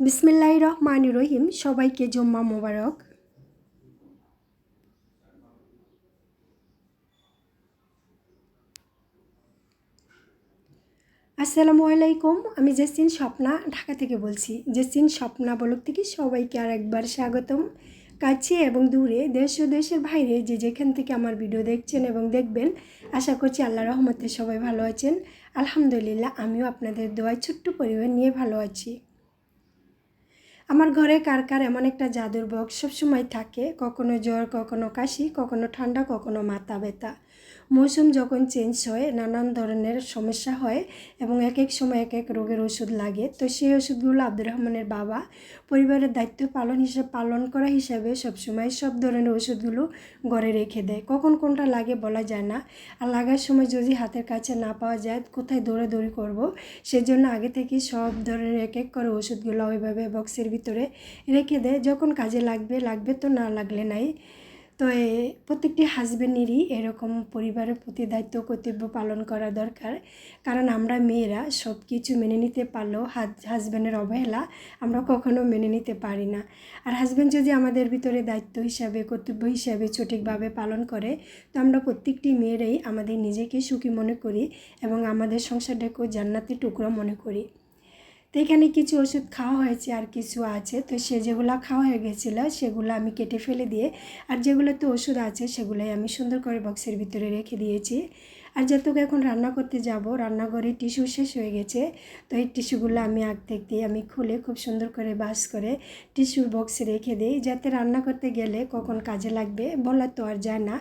বিসমিল্লাহ রহমান রহিম। সবাইকে জম্মা মোবারক। আসসালামু আলাইকুম, আমি জেসিন স্বপ্না, ঢাকা থেকে বলছি। জেসিন স্বপ্না বলক থেকে সবাইকে আর একবার স্বাগতম। কাছে এবং দূরে, দেশ ও দেশের বাইরে যে যেখান থেকে আমার ভিডিও দেখছেন এবং দেখবেন, আশা করছি আল্লাহ রহমতে সবাই ভালো আছেন। আলহামদুলিল্লাহ, আমিও আপনাদের দোয়ায় ছোট্ট পরিবার নিয়ে ভালো আছি। আমার ঘরে কার কার এমন একটা জাদুর বক্স সবসময় থাকে, কখনো জ্বর, কখনো কাশি, কখনো ঠান্ডা, কখনো মাথা ব্যথা। মৌসুম যখন চেঞ্জ হয়, নানান ধরনের সমস্যা হয় এবং এক এক সময় এক এক রোগের ওষুধ লাগে। তো সেই ওষুধগুলো আব্দুর রহমানের বাবা পরিবারের দায়িত্ব পালন হিসেবে, পালন করা হিসাবে সবসময় সব ধরনের ওষুধগুলো ঘরে রেখে দেয়। কখন কোনটা লাগে বলা যায় না। আর লাগার সময় যদি হাতের কাছে না পাওয়া যায়, কোথায় দৌড়াদৌড়ি করব? সেজন্য আগে থেকে সব ধরনের এক এক করে ওষুধগুলো ওইভাবে বক্সের ভিতরে রেখে দেয়। যখন কাজে লাগবে লাগবে তো না লাগলে নাই। তো প্রত্যেকটি হাজব্যান্ডেরই এরকম পরিবারের প্রতি দায়িত্ব, কর্তব্য পালন করা দরকার। কারণ আমরা মেয়েরা সব কিছু মেনে নিতে পারলেও হাজব্যান্ডের অবহেলা আমরা কখনো মেনে নিতে পারি না। আর হাজব্যান্ড যদি আমাদের ভিতরে দায়িত্ব হিসাবে, কর্তব্য হিসাবে সঠিকভাবে পালন করে, তো আমরা প্রত্যেকটি মেয়েরাই আমাদের নিজেকে সুখী মনে করি এবং আমাদের সংসারটাকেও জান্নাতি টুকরো মনে করি। তো এখানে কিছু ওষুধ খাওয়া হয়েছে আর কিছু আছে। তো সে যেগুলো খাওয়া হয়ে গেছিল, সেগুলো আমি কেটে ফেলে দিয়ে, আর যেগুলোতে ওষুধ আছে সেগুলোই আমি সুন্দর করে বক্সের ভিতরে রেখে দিয়েছি। আর যেহেতু এখন রান্না করতে যাব, রান্নাঘরে টিস্যু শেষ হয়ে গেছে, তো এই টিস্যুগুলো আমি আগ থেকে আমি খুলে খুব সুন্দর করে বাস করে টিস্যুর বক্সে রেখে দিই, যাতে রান্না করতে গেলে কখন কাজে লাগবে বলা তো আর যায় না।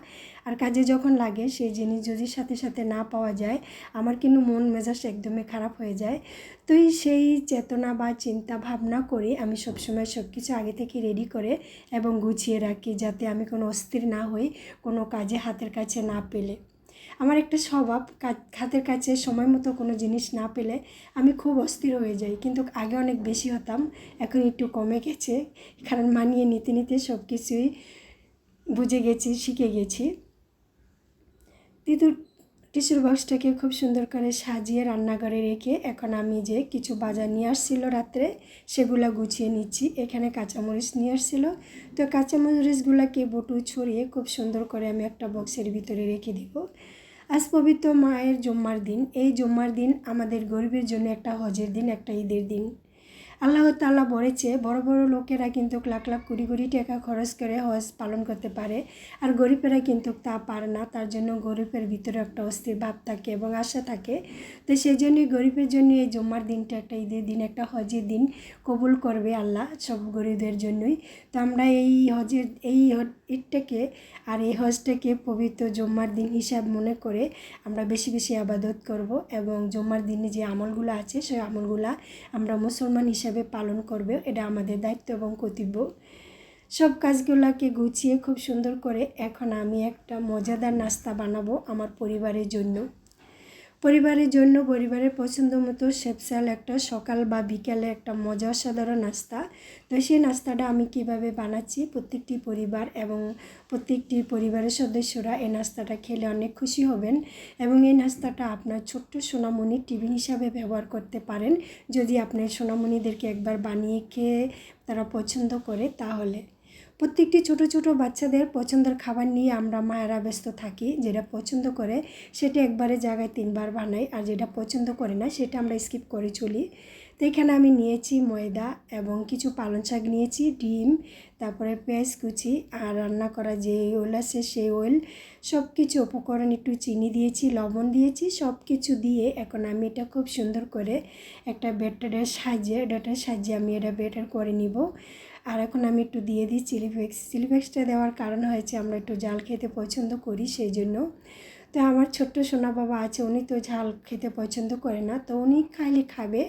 আর কাজে যখন লাগে সেই জিনিস যদি সাথে সাথে না পাওয়া যায়, আমার কিন্তু মন মেজাজ একদমই খারাপ হয়ে যায়। তো সেই চেতনা বা চিন্তা ভাবনা করে আমি সবসময় সব কিছু আগে থেকে রেডি করে এবং গুছিয়ে রাখি, যাতে আমি কোনো অস্থির না হই, কোনো কাজে হাতের কাছে না পেলে। আমার একটা স্বভাব হাতের কাছে সময় মতো কোনো জিনিস না পেলে আমি খুব অস্থির হয়ে যাই। কিন্তু আগে অনেক বেশি হতাম, এখন একটু কমে গেছে। কারণ মানিয়ে নিতে নিতে সব কিছুই বুঝে গেছি, শিখে গেছি। তিতুর টিস্যুর বক্সটাকে খুব সুন্দর করে সাজিয়ে রান্নাঘরে রেখে এখন আমি যে কিছু বাজার নিয়ে আসছিল রাত্রে, সেগুলো গুছিয়ে নিচ্ছি। এখানে কাঁচামরিচ নিয়ে আসছিল। তো কাঁচামরিচগুলোকে বটু ছড়িয়ে খুব সুন্দর করে আমি একটা বক্সের ভিতরে রেখে দিব। আজ পবিত্র মায়ের জম্মার দিন। এই জম্মার দিন আমাদের গরিবের জন্য একটা হজের দিন, একটা ঈদের দিন। আল্লাহ তাল্লাহ বলেছে, বড় বড় লোকেরা কিন্তু লাখ লাখ কুড়ি কুড়ি টাকা খরচ করে হজ পালন করতে পারে আর গরিবেরা কিন্তু তা পারে না। তার জন্য গরিবের ভিতরে একটা অস্থির ভাব থাকে এবং আশা থাকে। তো সেই জন্যই গরিবের জন্য এই জম্মার দিনটা একটা ঈদের দিন, একটা হজের দিন কবুল করবে আল্লাহ সব গরিবদের জন্যই। তো আমরা এই হজের, এই ঈদটাকে আর এই হজটাকে পবিত্র জম্মার দিন হিসাব মনে করে আমরা বেশি বেশি আবাদত করব এবং জম্মার দিনে যে আমলগুলো আছে, সেই আমলগুলো আমরা মুসলমান হিসাবে পালন করবে। এটা আমাদের দায়িত্ব এবং কর্তব্য। সব কাজগুলোকে গুছিয়ে খুব সুন্দর করে এখন আমি একটা মজাদার নাস্তা বানাবো আমার পরিবারের জন্য। পরিবারের জন্য পরিবারের পছন্দ মতো শেপসাল একটা, সকাল বা বিকালে একটা মজা সাধারণ নাস্তা। তো সেই নাস্তাটা আমি কীভাবে বানাচ্ছি, প্রত্যেকটি পরিবার এবং প্রত্যেকটি পরিবারের সদস্যরা এই নাস্তাটা খেলে অনেক খুশি হবেন এবং এই নাস্তাটা আপনার ছোট্ট সোনামণির টিফিন হিসাবে ব্যবহার করতে পারেন। যদি আপনার সোনামণিদেরকে একবার বানিয়ে খেয়ে তারা পছন্দ করে, তাহলে। প্রত্যেকটি ছোট ছোট বাচ্চাদের পছন্দের খাবার নিয়ে আমরা মায়েরা ব্যস্ত থাকি, যেটা পছন্দ করে সেটা একবারে জায়গায় তিনবার বানাই আর যেটা পছন্দ করে না সেটা আমরা স্কিপ করে চলি। তো এখানে আমি নিয়েছি ময়দা এবং কিছু পালং শাক নিয়েছি, ডিম, তারপরে পেঁয়াজ কুচি আর রান্না করা যে ওয়েল আছে সেই ওয়েল সব কিছু উপকরণ একটু চিনি দিয়েছি, লবণ দিয়েছি সব কিছু দিয়ে এখন আমি এটা খুব সুন্দর করে একটা ব্যাটারের সাহায্যে ডাটার সাহায্যে আমি এটা ব্যাটার করে নিব। আর এখন আমি একটু দিয়ে দিই চিলি ফ্লেক্স। চিলি ফ্লেক্সটা দেওয়ার কারণ হয়েছে আমরা একটু জাল খেতে পছন্দ করি, সেই জন্য। তো আমার ছোট্ট সোনা বাবা আছে, উনি তো ঝাল খেতে পছন্দ করে না, তো উনি খাইলে খাবে,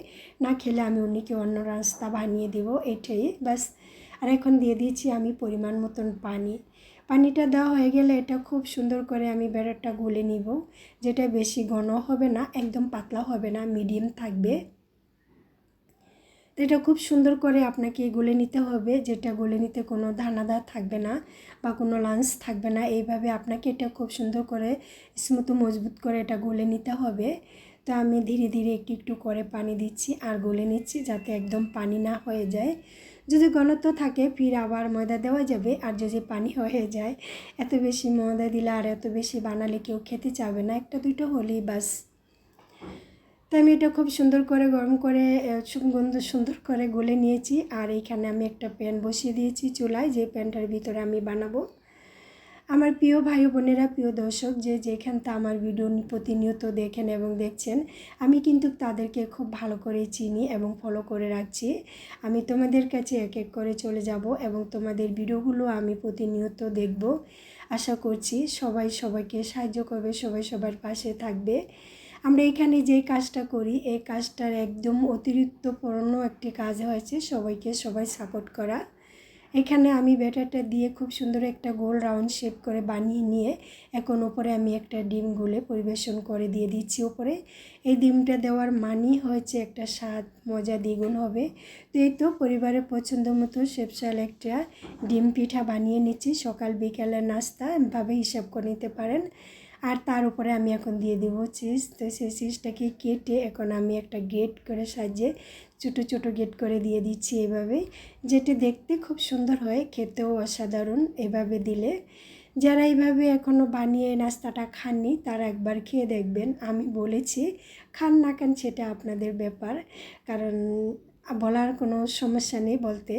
না খেলে আমি উনিকে অন্য রাস্তা বানিয়ে দেবো, এটাই বাস আর এখন দিয়ে দিয়েছি আমি পরিমাণ মতন পানি। পানিটা দেওয়া হয়ে গেলে এটা খুব সুন্দর করে আমি বেড়ারটা গুলে নিব, যেটা বেশি ঘন হবে না, একদম পাতলা হবে না, মিডিয়াম থাকবে। এটা খুব সুন্দর করে আপনাকে গলে নিতে হবে, যেটা গলে নিতে কোনো দানাদার থাকবে না বা কোনো লাঞ্চ থাকবে না। এইভাবে আপনাকে এটা খুব সুন্দর করে স্মুথ মজবুত করে এটা গলে নিতে হবে। তো আমি ধীরে ধীরে একটু একটু করে পানি দিচ্ছি আর গলে নিচ্ছি যাতে একদম পানি না হয়ে যায়। যদি ঘনত্ব থাকে ফির আবার ময়দা দেওয়া যাবে আর যদি পানি হয়ে যায়, এত বেশি ময়দা দিলে আর এত বেশি বানালে কেউ খেতে চাবে না। একটা দুটো হলেই বাস। তো আমি এটা খুব সুন্দর করে গরম করে আহ, সুগন্ধ সুন্দর করে গলে নিয়েছি। আর এইখানে আমি একটা প্যান বসিয়ে দিয়েছি চুলায় যে প্যানটার ভিতরে আমি বানাবো। আমার প্রিয় ভাই বোনেরা প্রিয় দর্শক যে যেখানটা আমার ভিডিও প্রতিনিয়ত দেখেন এবং দেখছেন আমি কিন্তু তাদেরকে খুব ভালো করে চিনি এবং ফলো করে রাখছি। আমি তোমাদের কাছে এক এক করে চলে যাব এবং তোমাদের ভিডিওগুলো আমি প্রতিনিয়ত দেখব। আশা করছি সবাই সবাইকে সাহায্য করবে সবাই সবার পাশে থাকবে। আমরা এখানে যে কাজটা করি, এই কাজটার একদম অতিরিক্ত পূর্ণ একটি কাজ হয়েছে, সবাইকে সবাই সাপোর্ট করা। এখানে আমি ব্যাটারটা দিয়ে খুব সুন্দর একটা গোল রাউন্ড শেপ করে বানিয়ে নিয়ে এখন ওপরে আমি একটা ডিম গুলে পরিবেশন করে দিয়ে দিচ্ছি ওপরে। এই ডিমটা দেওয়ার মানই হয়েছে একটা স্বাদ, মজা দ্বিগুণ হবে। তো এই তো পরিবারের পছন্দ মতো শেপশাল একটা ডিম পিঠা বানিয়ে নিচ্ছি। সকাল বিকালের নাস্তা, এভাবে হিসাব করে নিতে পারেন। আর তার উপরে আমি এখন দিয়ে দেবো চিজ। তো সেই চিজটাকে কেটে এখন আমি একটা গেট করে সাজিয়ে ছোটো ছোটো গেট করে দিয়ে দিচ্ছি এভাবে। যেটি দেখতে খুব সুন্দর হয়, খেতেও অসাধারণ এভাবে দিলে। যারা এইভাবে এখনও বানিয়ে নাস্তাটা খাননি, তারা একবার খেয়ে দেখবেন। আমি বলেছি, খান না খান সেটা আপনাদের ব্যাপার। কারণ বলার কোনো সমস্যা নেই বলতে।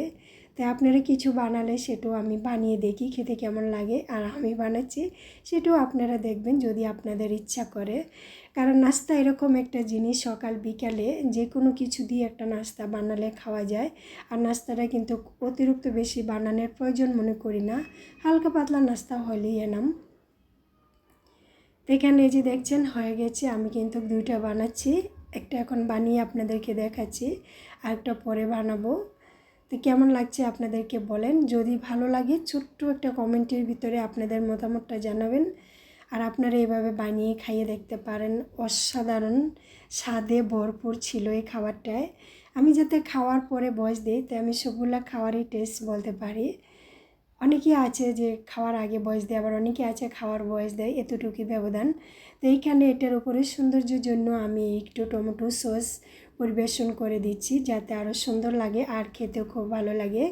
তাই আপনারা কিছু বানালে সেটাও আমি বানিয়ে দেখি, খেতে কেমন লাগে। আর আমি বানাচ্ছি সেটাও আপনারা দেখবেন যদি আপনাদের ইচ্ছা করে। কারণ নাস্তা এরকম একটা জিনিস সকাল, বিকালে যে কোনো কিছু দিয়ে একটা নাস্তা বানালে খাওয়া যায়। আর নাস্তাটা কিন্তু অতিরিক্ত বেশি বানানোর প্রয়োজন মনে করি না। হালকা পাতলা নাস্তা হলেই এনাম। এখানে যে দেখছেন, হয়ে গেছে। আমি কিন্তু দুইটা বানাচ্ছি। একটা এখন বানিয়ে আপনাদেরকে দেখাচ্ছি। আর একটা পরে বানাবো। তো কেমন লাগছে আপনাদেরকে বলেন? যদি ভালো লাগে ছোট্ট একটা কমেন্টের ভিতরে আপনাদের মতামতটা জানাবেন। আর আপনারা এভাবে বানিয়ে খাইয়ে দেখতে পারেন। অসাধারণ স্বাদে ভরপুর ছিল এই খাবারটায়। আমি যাতে খাওয়ার পরে বয়স দিই, তাই আমি সবগুলা খাওয়ারই টেস্ট বলতে পারি। অনেকেই আছে যে খাওয়ার আগে বয়স দেয়, আবার অনেকে আছে খাওয়ার বয়স দেয়, এতটুকুই ব্যবধান। তো এইখানে এটার উপরে সৌন্দর্যের জন্য আমি একটু টমেটো সস পরিবেশন করে দিচ্ছি, যাতে আরও সুন্দর লাগে আর খেতেও খুব ভালো লাগে।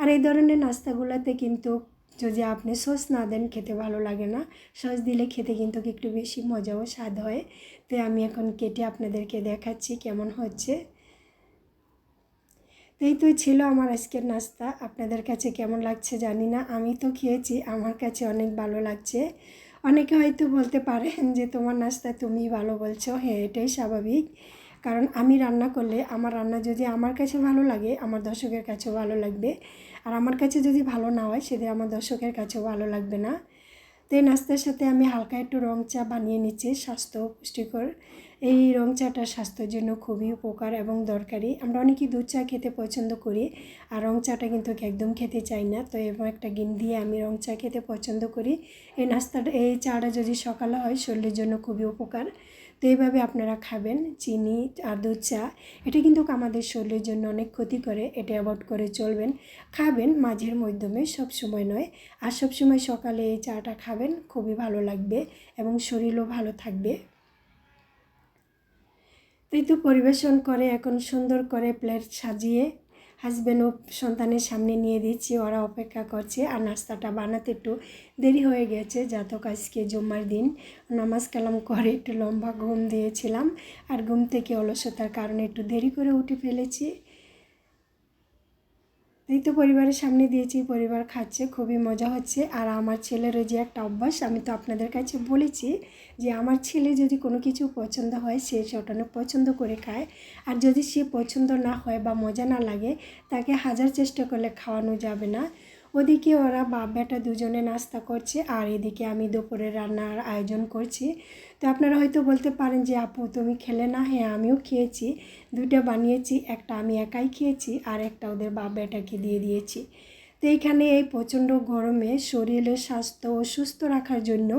আর এই ধরনের নাস্তাগুলোতে কিন্তু যদি আপনি সস না দেন, খেতে ভালো লাগে না। সস দিলে খেতে কিন্তু একটু বেশি মজা ও স্বাদ হয়। তো আমি এখন কেটে আপনাদেরকে দেখাচ্ছি কেমন হচ্ছে। এই তো ছিল আমার আজকের নাস্তা। আপনাদের কাছে কেমন লাগছে জানি না। আমি তো খেয়েছি, আমার কাছে অনেক ভালো লাগছে। অনেকে হয়তো বলতে পারেন যে, তোমার নাস্তা তুমি ভালো বলছো। হ্যাঁ এটাই স্বাভাবিক। কারণ আমি রান্না করলে আমার রান্না যদি আমার কাছে ভালো লাগে, আমার দর্শকের কাছেও ভালো লাগবে। আর আমার কাছে যদি ভালো না হয়, সেদিন আমার দর্শকের কাছেও ভালো লাগবে না। তো এই নাস্তার সাথে আমি হালকা একটু রং চা বানিয়ে নিচ্ছি, স্বাস্থ্য পুষ্টিকর। এই রং চাটা স্বাস্থ্যের জন্য খুবই উপকার এবং দরকারি। আমরা অনেকেই দুধ চা খেতে পছন্দ করি, আর রং চাটা কিন্তু একদম খেতে চাই না। তো এবং একটা গিন দিয়ে আমি রং চা খেতে পছন্দ করি। এই নাস্তাটা, এই চাটা যদি সকালে হয়, শরীরের জন্য খুবই উপকার। তো এইভাবে আপনারা খাবেন, চিনি আর দুধ চা। এটা কিন্তু আমাদের শরীরের জন্য অনেক ক্ষতি করে এটা অ্যাভয়েড করে চলবেন। খাবেন মাঝের মাধ্যমে সব সময় নয়। আর সব সময় সকালে এই চাটা খাবেন, খুবই ভালো লাগবে এবং শরীরও ভালো থাকবে। এই তো পরিবেশন করে, এখন সুন্দর করে প্লেট সাজিয়ে হাজব্যান্ড ও সন্তানের সামনে নিয়ে দিচ্ছি ওরা অপেক্ষা করছে আর নাস্তাটা বানাতে একটু দেরি হয়ে গেছে। যাতক আজকে জুম্মার দিন। নামাজ কালাম করে একটু লম্বা ঘুম দিয়েছিলাম আর ঘুম থেকে অলসতার কারণে একটু দেরি করে উঠে ফেলেছি। তো পরিবারের সামনে দিয়েছি, পরিবার খাচ্ছে, খুবই মজা হচ্ছে। আর আমার ছেলের যে একটা অভ্যাস, আমি তো আপনাদের কাছে বলেছি যে আমার ছেলে যদি কোনো কিছু পছন্দ হয়, সে সেটানো পছন্দ করে খায়। আর যদি সে পছন্দ না হয় বা মজা না লাগে, তাকে হাজার চেষ্টা করলে খাওয়ানো যাবে না। ওদিকে ওরা বাপ বেটা দুজনে নাস্তা করছে, আর এদিকে আমি দুপুরে রান্নার আয়োজন করছি। তো আপনারা হয়তো বলতে পারেন যে, আপু, তুমি খেলে না? হ্যাঁ আমিও খেয়েছি। দুইটা বানিয়েছি, একটা আমি একাই খেয়েছি, আর একটা ওদের বাপ বেটাকে দিয়ে দিয়েছি। তো এইখানে এই প্রচণ্ড গরমে শরীরের স্বাস্থ্য ও সুস্থ রাখার জন্য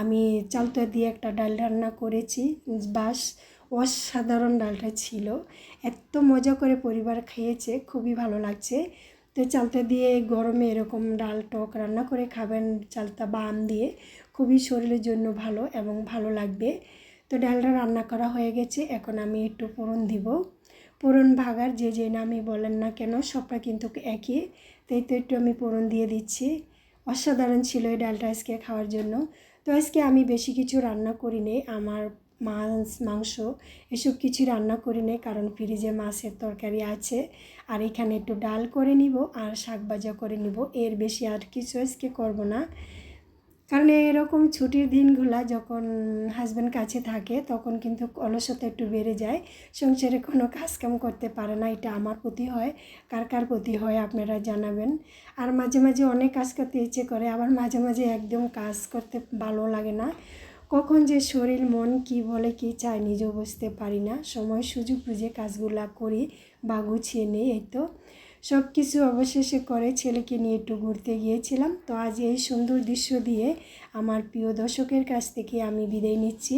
আমি চালতা দিয়ে একটা ডাল রান্না করেছি। বাস, অসাধারণ ডালটা ছিল। এত মজা করে পরিবার খেয়েছে, খুবই ভালো লাগছে। তো চালটা দিয়ে গরমে এরকম ডাল টক রান্না করে খাবেন চালটা বাম দিয়ে। খুবই শরীরের জন্য ভালো এবং ভালো লাগবে। তো তো ডালটা রান্না করা হয়ে গেছে, এখন আমি একটু ফোড়ন দিব। ফোড়ন ভাগার যে যে নামই বলেন না কেন, সবটা কিন্তু একই। তাই তো একটু আমি ফোড়ন দিয়ে দিচ্ছি। অসাধারণ ছিল এই ডালটা আজকে খাওয়ার জন্য। তো আজকে আমি বেশি কিছু রান্না করিনি, আমার মাছ, মাংস, এসব কিছু রান্না করি নি কারণ ফ্রিজে মাছের তরকারি আছে। আর এখানে একটু ডাল করে নিব আর শাক ভাজা করে নিব। এর বেশি আর কিছু আজকে করব না। কারণ এরকম ছুটির দিনগুলা যখন হাজব্যান্ড কাছে থাকে, তখন কিন্তু অলসতা একটু বেড়ে যায়। সংসারে কোনো কাজকাম করতে পারে না, এটা আমার প্রতি হয়। কার কার প্রতি হয় আপনারা জানাবেন। আর মাঝে মাঝে অনেক কাজ করতে ইচ্ছে করে, আবার মাঝে মাঝে একদম কাজ করতে ভালো লাগে না। কখন যে শরীর, মন কি বলে কি চায় নিজেও বুঝতে পারি না। সময়, সুযোগ বুঝে কাজগুলা করি, বা গুছিয়ে নেই এই তো। সব কিছু অবশেষে করে ছেলেকে নিয়ে একটু ঘুরতে গিয়েছিলাম। তো আজ এই সুন্দর দৃশ্য দিয়ে আমার প্রিয় দর্শকের কাছ থেকে আমি বিদায় নিচ্ছি।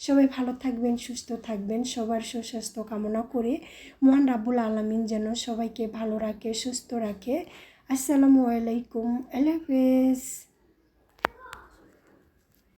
সবাই ভালো থাকবেন, সুস্থ থাকবেন, সবার সুস্বাস্থ্য কামনা করে মহান রাব্বুল আলমিন যেন সবাইকে ভালো রাখে, সুস্থ রাখে। আসসালামু আলাইকুম, আল্লাহ